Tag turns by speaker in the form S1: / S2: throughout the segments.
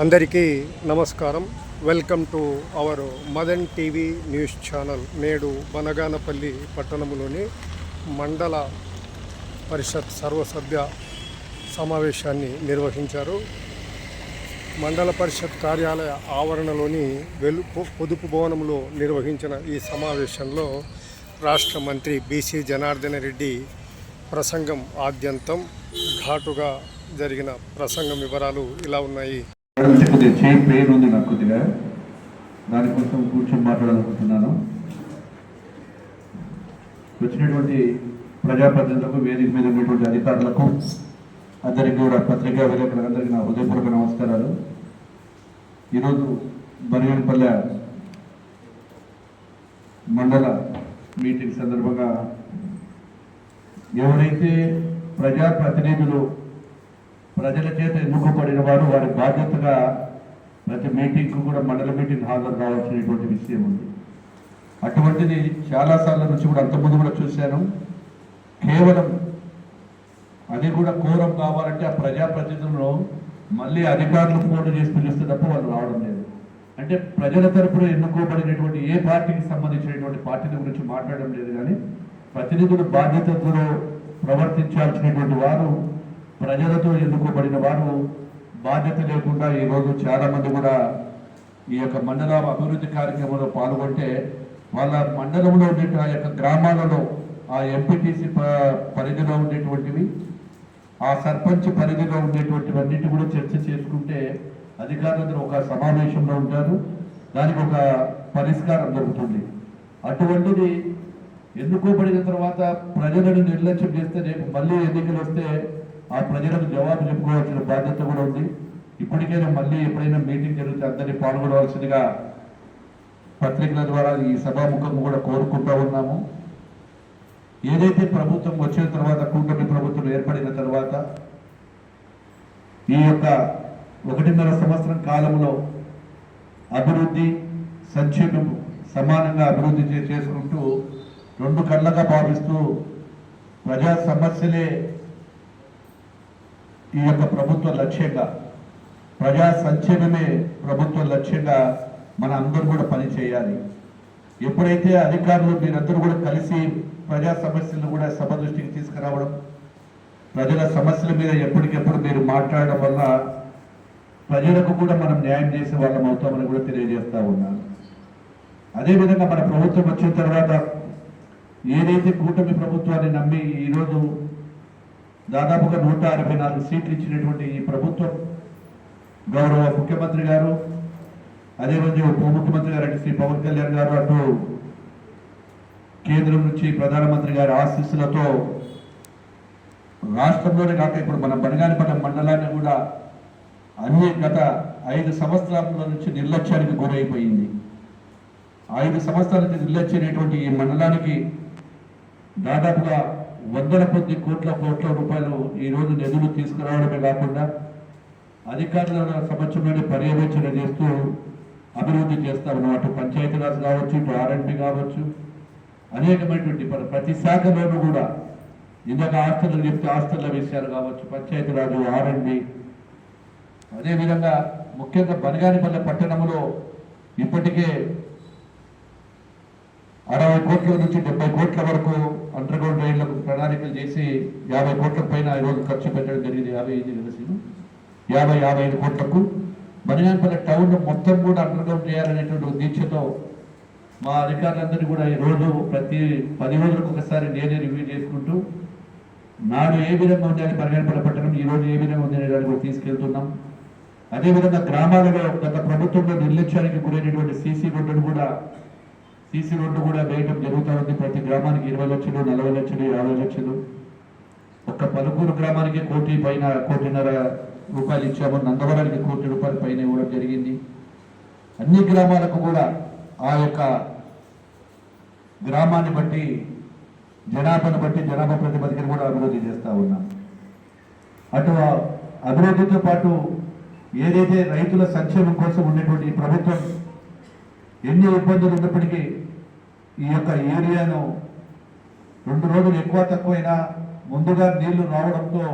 S1: అందరికీ నమస్కారం. Welcome to our Madan TV news channel. నేడు బనగానపల్లి పట్టణంలోని మండల పరిషత్ సర్వసభ్య సమావేశాన్ని నిర్వహించారు. మండల పరిషత్ కార్యాలయ ఆవరణలోని వెలు పొదుపు భవనంలో నిర్వహించిన ఈ సమావేశంలో రాష్ట్ర మంత్రి బీసీ జనార్దన రెడ్డి ప్రసంగం ఆద్యంతం. ఘాటుగా జరిగిన ప్రసంగం వివరాలు ఇలా ఉన్నాయి.
S2: అంటే కొద్దిగా చేయి పెయిన్ ఉంది నాకు కొద్దిగా. దానికోసం కూర్చొని మాట్లాడాలనుకుంటున్నాను. వచ్చినటువంటి ప్రజాప్రతినిధులకు వేదిక మీద ఉన్నటువంటి అధికారులకు అందరికీ కూడా పత్రికా విలేకరులందరికీ నా హృదయపూర్వక నమస్కారాలు. ఈరోజు బనిగనపల్లె మండల మీటింగ్ సందర్భంగా ఎవరైతే ప్రజాప్రతినిధులు ప్రజల చేత ఎన్నుకోబడిన వారు వారి బాధ్యతగా ప్రతి మీటింగ్కు కూడా మండల మీటింగ్ హాజరు కావాల్సినటువంటి విషయం ఉంది. అటువంటిది చాలాసార్ల నుంచి కూడా అంతకుముందు కూడా చూశాను. కేవలం అది కూడా కోరం కావాలంటే ఆ ప్రజాప్రతినిధులను మళ్ళీ అధికారులు ఫోన్ చేసి పిలిస్తే తప్ప వాళ్ళు రావడం లేదు. అంటే ప్రజల తరపున ఎన్నుకోబడినటువంటి ఏ పార్టీకి సంబంధించినటువంటి పార్టీల గురించి మాట్లాడడం లేదు కానీ ప్రతినిధులు బాధ్యతతో ప్రవర్తించాల్సినటువంటి వారు ప్రజలతో ఎన్నుకోబడిన వారు బాధ్యత లేకుండా ఈరోజు చాలామంది కూడా ఈ యొక్క మండల అభివృద్ధి కార్యక్రమంలో పాల్గొంటే వాళ్ళ మండలంలో ఉండే ఆ యొక్క గ్రామాలలో ఆ ఎంపీటీసీ పరిధిలో ఉండేటువంటివి ఆ సర్పంచ్ పరిధిలో ఉండేటువంటివన్నిటి కూడా చర్చ చేసుకుంటే అధికారులందరూ ఒక సమావేశంలో ఉంటారు. దానికి ఒక పరిష్కారం దొరుకుతుంది. అటువంటిది ఎన్నుకోబడిన తర్వాత ప్రజలను నిర్లక్ష్యం చేస్తే రేపు మళ్ళీ ఎన్నికలు వస్తే ఆ ప్రజలకు జవాబు చెప్పుకోవాల్సిన బాధ్యత కూడా ఉంది. ఇప్పటికైనా మళ్ళీ ఎప్పుడైనా మీటింగ్ జరిగితే అందరినీ పాల్గొనవలసిందిగా పత్రికల ద్వారా ఈ సభాముఖం కూడా కోరుకుంటా ఉన్నాము. ఏదైతే ప్రభుత్వం వచ్చిన తర్వాత కూటమి ప్రభుత్వం ఏర్పడిన తర్వాత ఈ యొక్క ఒకటిన్నర సంవత్సరం కాలంలో అభివృద్ధి సంక్షేమం సమానంగా అభివృద్ధి చేసుకుంటూ రెండు కళ్ళగా భావిస్తూ ప్రజా సమస్యలే ఈ యొక్క ప్రభుత్వ లక్ష్యంగా ప్రజా సంక్షేమమే ప్రభుత్వ లక్ష్యంగా మన అందరూ కూడా పని చేయాలి. ఎప్పుడైతే అధికారులు మీరందరూ కూడా కలిసి ప్రజా సమస్యలను కూడా సభ దృష్టికి తీసుకురావడం ప్రజల సమస్యల మీద ఎప్పటికెప్పుడు మీరు మాట్లాడడం వల్ల ప్రజలకు కూడా మనం న్యాయం చేసే వాళ్ళం అవుతామని కూడా తెలియజేస్తూ ఉన్నాను. అదేవిధంగా మన ప్రభుత్వం వచ్చిన తర్వాత ఏదైతే కూటమి ప్రభుత్వాన్ని నమ్మి ఈరోజు దాదాపుగా నూట అరవై నాలుగు సీట్లు ఇచ్చినటువంటి ఈ ప్రభుత్వం గౌరవ ముఖ్యమంత్రి గారు అదేవిధంగా ఉప ముఖ్యమంత్రి గారు అంటే శ్రీ పవన్ కళ్యాణ్ గారు అటు కేంద్రం నుంచి ప్రధానమంత్రి గారి ఆశీస్సులతో రాష్ట్రంలోనే కాక ఇప్పుడు మన బనగానిపట్నం మండలాన్ని కూడా అన్ని గత ఐదు సంవత్సరాల నుంచి నిర్లక్ష్యానికి గురైపోయింది. ఐదు సంవత్సరాల నుంచి నిర్లక్ష్యమైనటువంటి ఈ మండలానికి దాదాపుగా వందల కొద్ది కోట్ల కోట్ల రూపాయలు ఈరోజు నిధులు తీసుకురావడమే కాకుండా అధికారుల సమక్షంలోనే పర్యవేక్షణ చేస్తూ అభివృద్ధి చేస్తా ఉన్నాం అటు పంచాయతీరాజ్ కావచ్చు ఇటు ఆర్ఎండ్బి కావచ్చు అనేకమైనటువంటి ప్రతి శాఖలోనూ కూడా ఇందాక ఆస్తులు చెప్తే ఆస్తుల విషయాలు కావచ్చు పంచాయతీరాజు ఆర్ఎండ్బి అదేవిధంగా ముఖ్యంగా బనగానిపల్లె పట్టణంలో ఇప్పటికే అరవై కోట్ల నుంచి డెబ్బై కోట్ల వరకు అండర్ గ్రౌండ్ రైళ్ళకు ప్రణాళికలు చేసి యాభై కోట్ల పైన ఈరోజు ఖర్చు పెట్టడం జరిగింది. యాభై ఐదు కలిసి యాభై యాభై ఐదు కోట్లకు. బనియాన్పల్లి టౌన్ మొత్తం కూడా అండర్ గ్రౌండ్ చేయాలనేటువంటి దీక్షతో మా అధికారులందరినీ కూడా ఈ రోజు ప్రతి పది రోజులకు ఒకసారి నేనే రివ్యూ చేసుకుంటూ నాడు ఏ విధంగా ఉండాలి బనియాన్పల్లి పట్టణం ఈ రోజు ఏ విధంగా ఉంది అనే దాన్ని కూడా తీసుకెళ్తున్నాం. అదేవిధంగా గ్రామాలలో గత ప్రభుత్వంలో నిర్లక్ష్యానికి గురైనటువంటి సీసీ రోడ్డును కూడా సీసీ రోడ్డు కూడా వేయటం జరుగుతూ ఉంది. ప్రతి గ్రామానికి ఇరవై లక్షలు నలభై లక్షలు యాభై లక్షలు. ఒక్క పలుకూరు గ్రామానికి కోటి పైన కోటిన్నర రూపాయలు ఇచ్చాము. నందవరానికి కోటి రూపాయల పైన ఇవ్వడం జరిగింది. అన్ని గ్రామాలకు కూడా ఆ యొక్క గ్రామాన్ని బట్టి జనాభాను బట్టి జనాభా ప్రతిపదికను కూడా అభివృద్ధి చేస్తూ ఉన్నాం. అటు అభివృద్ధితో పాటు ఏదైతే రైతుల సంక్షేమం కోసం ఉండేటువంటి ప్రభుత్వం ఎన్ని ఇబ్బందులు ఉన్నప్పటికీ ఈ యొక్క ఏరియాను రెండు రోజులు ఎక్కువ తక్కువైనా ముందుగా నీళ్ళు రావడంతో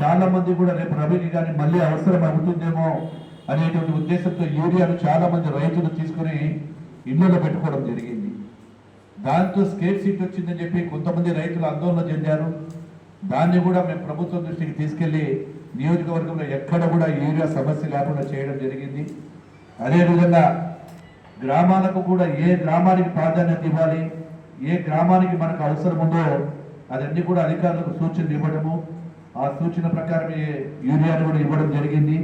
S2: చాలా మంది కూడా రేపు రబీకి కానీ మళ్ళీ అవసరం అవుతుందేమో అనేటువంటి ఉద్దేశంతో యూరియాను చాలా మంది రైతులు తీసుకుని ఇళ్ళలో పెట్టుకోవడం జరిగింది. దాంతో స్కేట్ సీట్ వచ్చిందని చెప్పి కొంతమంది రైతులు ఆందోళన చెందారు. దాన్ని కూడా మేము ప్రభుత్వం దృష్టికి తీసుకెళ్ళి నియోజకవర్గంలో ఎక్కడ కూడా యూరియా సమస్య లేకుండా చేయడం జరిగింది. అదేవిధంగా గ్రామాలకు కూడా ఏ గ్రామానికి ప్రాధాన్యత ఇవ్వాలి ఏ గ్రామానికి మనకు అవసరం ఉందో అదన్నీ కూడా అధికారులకు సూచనలు ఇవ్వడము ఆ సూచన ప్రకారం యూరియాను కూడా ఇవ్వడం జరిగింది.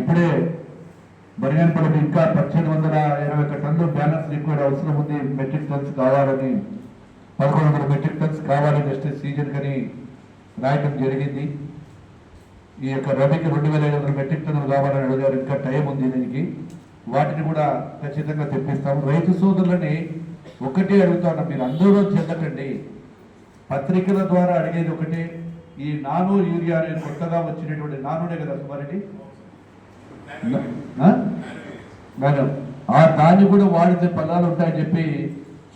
S2: ఇప్పుడే బరిగానపల్లికి ఇంకా పద్దెనిమిది వందల ఇరవై ఒక టన్నులు బ్యాలెన్స్ లిక్విడ్ అవసరం ఉంది మెట్రిక్ టన్స్ కావాలని పదకొండు వందల మెట్రిక్ టన్స్ కావాలి నెక్స్ట్ సీజన్ కని రాయటం జరిగింది. ఈ యొక్క రబీకి రెండు వేల ఐదు వందల మెట్రిక్ టన్నులు కావాలని అడిగారు ఇంకా టైం ఉంది దీనికి. వాటిని కూడా ఖచ్చితంగా తెప్పిస్తాం రైతు సోదరులని ఒకటే అడుగుతా ఉన్నాం మీరు అందరూ చెందకండి. పత్రికల ద్వారా అడిగేది ఒకటే ఈ నానో యూరియా అనేది కొత్తగా వచ్చినటువంటి నానునే కదా సుమారెడ్డి? మేడం ఆ? దాన్ని కూడా వాడితే ఫలాలు ఉంటాయని చెప్పి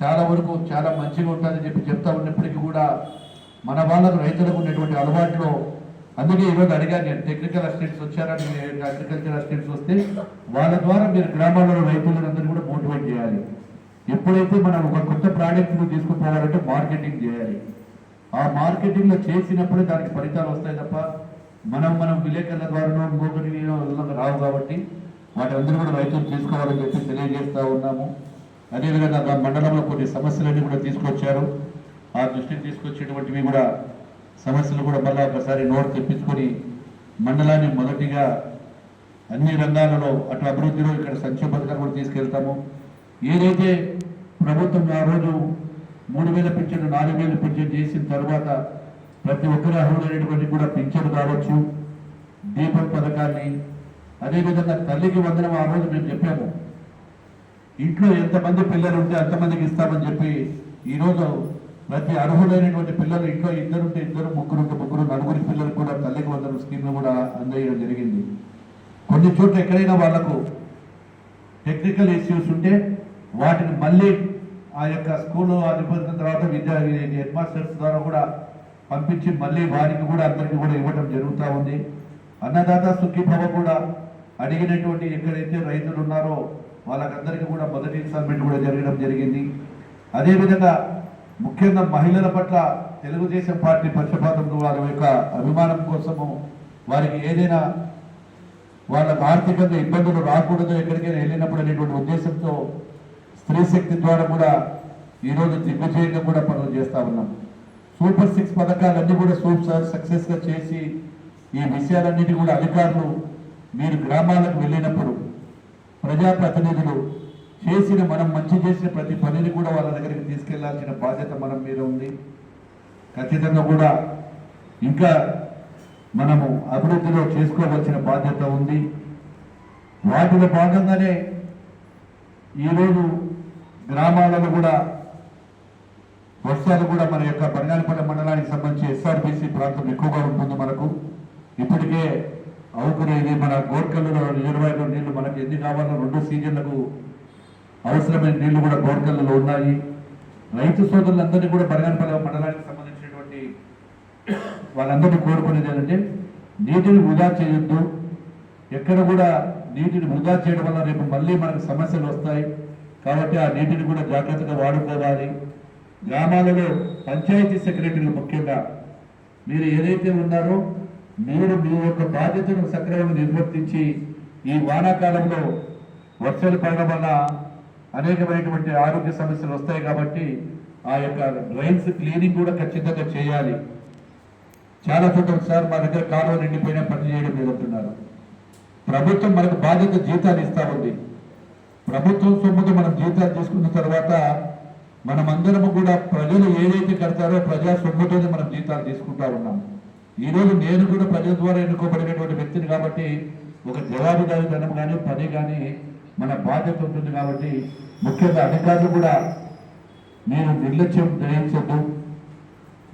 S2: చాలా వరకు చాలా మంచిగా ఉంటుందని చెప్పి చెప్తా ఉన్నప్పటికీ కూడా మన వాళ్ళకు రైతులకు ఉన్నటువంటి అలవాట్లో అందుకే ఈరోజు అడిగాను నేను టెక్నికల్ అసిస్టెంట్స్ వచ్చారని అగ్రికల్చర్ అసిస్టెంట్స్ వస్తే వాళ్ళ ద్వారా మీరు గ్రామాలలో రైతులందరూ కూడా మోటివేట్ చేయాలి. ఎప్పుడైతే మనం ఒక కొత్త ప్రోడక్ట్ను తీసుకుపోవాలంటే మార్కెటింగ్ చేయాలి. ఆ మార్కెటింగ్లో చేసినప్పుడే దానికి ఫలితాలు వస్తాయి తప్ప మనం మనం విలేకరుల ద్వారా ఇంకొకటి రావు కాబట్టి వాటి అందరూ కూడా రైతులు తీసుకోవాలని చెప్పి తెలియజేస్తూ ఉన్నాము. అదేవిధంగా మండలంలో కొన్ని సమస్యలన్నీ కూడా తీసుకొచ్చారు. ఆ దృష్టికి తీసుకొచ్చేటువంటివి కూడా సమస్యలు కూడా మళ్ళా ఒకసారి నోట్ తెప్పించుకొని మండలాన్ని మొదటిగా అన్ని రంగాలలో అటు అభివృద్ధిలో ఇక్కడ సంక్షేమ పథకాలు కూడా తీసుకెళ్తాము. ఏదైతే ప్రభుత్వం ఆ రోజు మూడు వేల పింఛను నాలుగు వేలు పింఛను చేసిన తర్వాత ప్రతి ఒక్కరు అర్హులైనటువంటి కూడా పింఛను కావచ్చు దీపం పథకాన్ని అదేవిధంగా తల్లికి వందనం ఆ రోజు మేము చెప్పాము. ఇంట్లో ఎంతమంది పిల్లలు ఉంటే అంతమందికి ఇస్తామని చెప్పి ఈరోజు ప్రతి అర్హులైనటువంటి పిల్లలు ఇంట్లో ఇద్దరు ఉంటే ఇద్దరు ముగ్గురు ఉంటే ముగ్గురు నలుగురి పిల్లలు కూడా తల్లికి వందనం స్కీమ్ కూడా అందజేయడం జరిగింది. కొన్ని చోట్ల ఎక్కడైనా వాళ్ళకు టెక్నికల్ ఇష్యూస్ ఉంటే వాటిని మళ్ళీ ఆ యొక్క స్కూల్ అధిపతిన తర్వాత విద్యా హెడ్ మాస్టర్స్ ద్వారా కూడా పంపించి మళ్ళీ వారికి కూడా అందరికీ కూడా ఇవ్వడం జరుగుతూ ఉంది. అన్నదాత సుఖీభవ కూడా అడిగినటువంటి ఎక్కడైతే రైతులు ఉన్నారో వాళ్ళకందరికీ కూడా మొదటి ఇన్స్టాల్మెంట్ కూడా జరగడం జరిగింది. అదేవిధంగా ముఖ్యంగా మహిళల పట్ల తెలుగుదేశం పార్టీ పక్షపాతం వారి యొక్క అభిమానం కోసము వారికి ఏదైనా వాళ్ళకు ఆర్థికంగా ఇబ్బందులు రాకూడదు ఎక్కడికైనా వెళ్ళినప్పుడు అనేటువంటి ఉద్దేశంతో స్త్రీ శక్తి ద్వారా కూడా ఈరోజు దిగ్విజయంగా కూడా పనులు చేస్తా ఉన్నాం. సూపర్ సిక్స్ పథకాలన్నీ కూడా సూపర్ సక్సెస్గా చేసి ఈ విషయాలన్నిటి కూడా అధికారులు మీరు గ్రామాలకు వెళ్ళినప్పుడు ప్రజాప్రతినిధులు చేసిన మనం మంచి చేసిన ప్రతి పనిని కూడా వాళ్ళ దగ్గరికి తీసుకెళ్ళాల్సిన బాధ్యత మనం మీద ఉంది. ఖచ్చితంగా కూడా ఇంకా మనము అభివృద్ధిలో చేసుకోవాల్సిన బాధ్యత ఉంది. వాటిలో భాగంగానే ఈరోజు గ్రామాలలో కూడా వర్షాలు కూడా మన యొక్క బంగాళపల్లి మండలానికి సంబంధించి ఎస్ఆర్బీసీ ప్రాంతం ఎక్కువగా ఉంటుంది మనకు. ఇప్పటికే అవుకునేది మన గోర్కల్లో రిజర్వాయర్లో నీళ్ళు మనకు ఎన్ని కావాలో రెండు సీజన్లకు అవసరమైన నీళ్ళు కూడా గోర్కల్లో ఉన్నాయి. రైతు సోదరులందరినీ కూడా బనగానపల్లి మండలానికి సంబంధించినటువంటి వాళ్ళందరినీ కోరుకునేది ఏంటంటే నీటిని వృధా చేయొద్దు. ఎక్కడ కూడా నీటిని వృధా చేయడం వల్ల రేపు మళ్ళీ మనకు సమస్యలు వస్తాయి. కాబట్టి ఆ నీటిని కూడా జాగ్రత్తగా వాడుకోవాలి. గ్రామాలలో పంచాయతీ సెక్రటరీలు ముఖ్యంగా మీరు ఏదైతే ఉన్నారో మీరు మీ యొక్క బాధ్యతను సక్రమంగా నిర్వర్తించి ఈ వానాకాలంలో వర్షాలు పడడం వల్ల అనేకమైనటువంటి ఆరోగ్య సమస్యలు వస్తాయి కాబట్టి ఆ యొక్క డ్రైన్స్ క్లీనింగ్ కూడా ఖచ్చితంగా చేయాలి. చాలా చోట్ల సార్ మా దగ్గర కాలువ నిండిపోయినా పని చేయడం లేదంటున్నారు. ప్రభుత్వం మనకు బాధ్యత జీతాలు ఇస్తా ఉంది. ప్రభుత్వం సొమ్ముతో మనం జీతాలు తీసుకున్న తర్వాత మనమందరము కూడా ప్రజలు ఏదైతే కడతారో ప్రజా సొమ్ముతోనే మనం జీతాలు తీసుకుంటా ఉన్నాం. ఈ రోజు నేను కూడా ప్రజల ద్వారా ఎన్నుకోబడినటువంటి వ్యక్తిని కాబట్టి ఒక జవాబుదారీతనం కానీ పని కానీ మన బాధ్యత ఉంటుంది కాబట్టి ముఖ్యంగా అధికారులు కూడా మీరు నిర్లక్ష్యం గ్రహించద్దు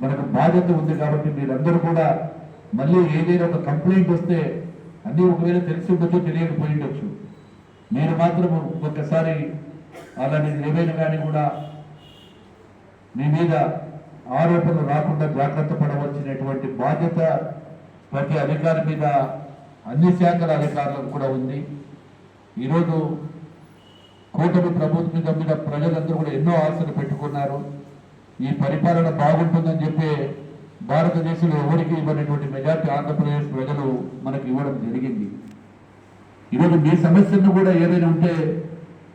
S2: మనకు బాధ్యత ఉంది కాబట్టి మీరందరూ కూడా మళ్ళీ ఏదైనా ఒక కంప్లైంట్ వస్తే అన్నీ ఒకవేళ తెలిసి ఉండొచ్చు తెలియకపోయి ఉండొచ్చు. మీరు మాత్రం ఒక్కసారి అలాంటిది ఏమైనా కానీ కూడా మీ మీద ఆరోపణలు రాకుండా జాగ్రత్త పడవలసినటువంటి బాధ్యత ప్రతి అధికారి మీద అన్ని శాఖల అధికారులకు కూడా ఉంది. ఈరోజు కూటమి ప్రభుత్వం మీద ప్రజలందరూ కూడా ఎన్నో ఆశలు పెట్టుకున్నారు. ఈ పరిపాలన బాగుంటుందని చెప్పి భారతదేశంలో ఎవరికి ఇవ్వనటువంటి మెజార్టీ ఆంధ్రప్రదేశ్ ప్రజలు మనకి ఇవ్వడం జరిగింది. ఈరోజు మీ సమస్యలను కూడా ఏదైనా ఉంటే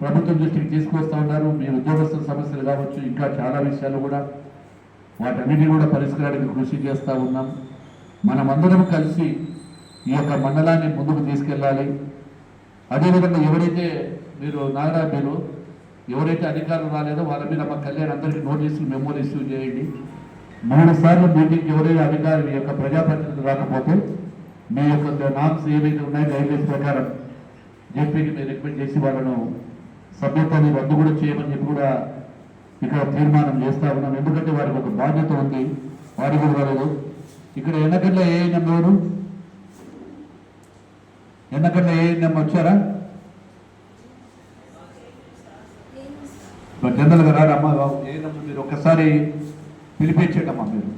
S2: ప్రభుత్వం దృష్టికి తీసుకొస్తా ఉన్నారు. మీ ఉద్యోగస్తుల సమస్యలు కావచ్చు ఇంకా చాలా విషయాలు కూడా. వాటన్నిటిని కూడా పరిష్కారానికి కృషి చేస్తూ ఉన్నాం. మనమందరం కలిసి ఈ యొక్క మండలాన్ని ముందుకు తీసుకెళ్ళాలి. అదేవిధంగా ఎవరైతే మీరు నాగరా ఎవరైతే అధికారులు రాలేదో వాళ్ళ మీద మా కళ్యాణ్ అందరికీ నోటీసులు మెమోలు ఇష్యూ చేయండి. మూడు సార్లు మీటింగ్ ఎవరైతే అధికారులు యొక్క ప్రజాప్రతినిధులు రాకపోతే మీ యొక్క నామ్స్ ఏవైతే ఉన్నాయో గైడ్లైన్స్ ప్రకారం జేపీకి మీరు రికమెండ్ చేసి వాళ్ళను సభ్యత్వాన్ని రద్దు కూడా చేయమని చెప్పి కూడా ఇక్కడ తీర్మానం చేస్తా ఉన్నాం. ఎందుకంటే వారికి ఒక బాధ్యత ఉంది. వారికి కూడా రాలేదు. ఇక్కడ ఎన్నకట్ల ఏఎన్ఎం ఎవరు ఏ ఏఎన్ఎం వచ్చారా? మరి జనరల్గా రాడమ్మా ఏఎన్ఎం మీరు ఒక్కసారి పిలిపించేటమ్మా మీరు.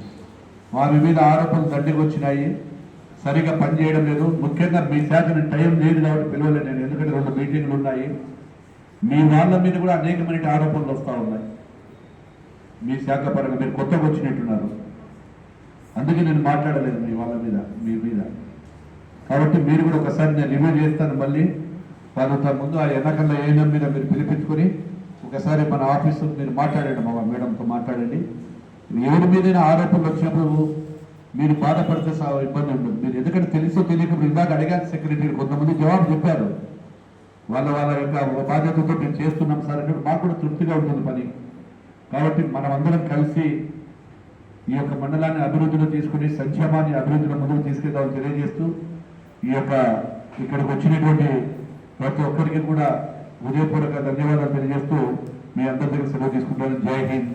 S2: వారి మీద ఆరోపణలు దండికి వచ్చినాయి. సరిగా పనిచేయడం లేదు. ముఖ్యంగా మీ శాఖని టైం లేదు కాబట్టి పిలవలేదు నేను. ఎందుకంటే రెండు మీటింగ్లు ఉన్నాయి. మీ వాళ్ళ మీద కూడా అనేకమైన ఆరోపణలు వస్తూ ఉన్నాయి. మీ శాఖ పరంగా మీరు కొత్తగా వచ్చినట్టున్నారు. అందుకే నేను మాట్లాడలేదు మీ వాళ్ళ మీద మీ మీద. కాబట్టి మీరు కూడా ఒకసారి నేను రివ్యూ చేస్తాను మళ్ళీ. వాళ్ళతో ముందు ఆ ఎన్నికల్లో ఏఎన్ఎం మీద మీరు పిలిపించుకొని ఒకసారి మన ఆఫీసు మీరు మాట్లాడండి మా మేడంతో మాట్లాడండి. ఎవరి మీదైనా ఆరోపణలు వచ్చినప్పుడు మీరు బాధపడితే సార్ ఇబ్బంది ఉంటుంది. మీరు ఎందుకంటే తెలుసో తెలియకపోతే ఇందాక అడిగాను సెక్రటరీ కొంతమంది జవాబు చెప్పారు. వాళ్ళ వాళ్ళ యొక్క బాధ్యతతో మేము చేస్తున్నాం సార్ అంటే మాకు కూడా తృప్తిగా ఉంటుంది పని. కాబట్టి మనం అందరం కలిసి ఈ యొక్క మండలాన్ని అభివృద్ధిలో తీసుకుని సంక్షేమాన్ని అభివృద్ధిలో ముందుకు తీసుకెళ్దామని తెలియజేస్తూ ఈ యొక్క ఇక్కడికి వచ్చినటువంటి ప్రతి ఒక్కరికి కూడా హృదయపూర్వక ధన్యవాదాలు తెలియజేస్తూ మీ అందరి దగ్గర సెలవు తీసుకుంటాను. జై హింద్.